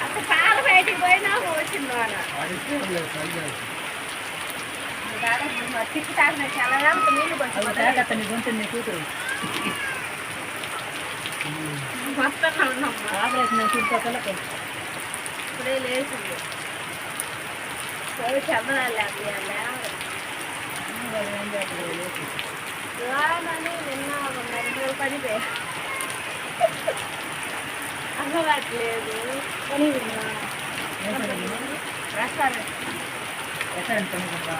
అక్కడ చాలా బయటికి పోయినా వచ్చింది తిప్పి తాగిన చాలా నీళ్ళు కొంచెం అతని గుంటుంది కూతురు. మొత్తం ఉన్నామ్మా ఆపరేషన్ చుట్టుపక్కలకు ఇప్పుడే లేచింది. పోయి చందనాలు లేకపోయాలని నిన్న రెండు రెస్టారెంట్ ఎక్కడ